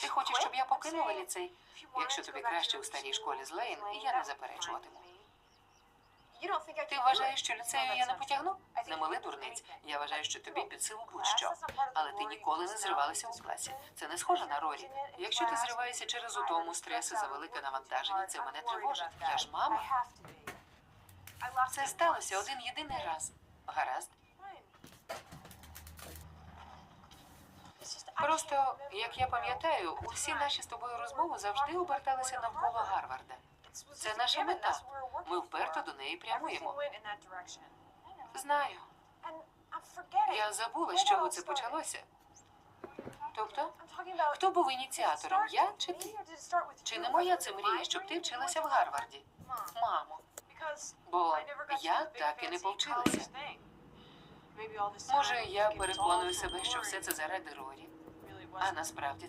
Ти хочеш, щоб я покинула ліцей? Якщо тобі краще у старій школі з Лейн, я не заперечуватиму. Ти вважаєш, що ліцею я не потягну? Не мили дурниць. Я вважаю, що тобі під силу будь-що. Але ти ніколи не зривалася у класі. Це не схоже на Рорі. Якщо ти зриваєшся через утому, стрес і завелике навантаження, це мене тривожить. Я ж мама. Це сталося один єдиний раз. Гаразд. Просто, як я пам'ятаю, усі наші з тобою розмови завжди оберталися навколо Гарварда. Це наша мета. Ми вперто до неї прямуємо. Знаю. Я забула, з чого це почалося. Тобто, хто був ініціатором? Я чи ти? Чи не моя це мрія, щоб ти вчилася в Гарварді? Мамо, бо я так і не повчилася. Може, я переконую себе, що все це заради Рорі, а насправді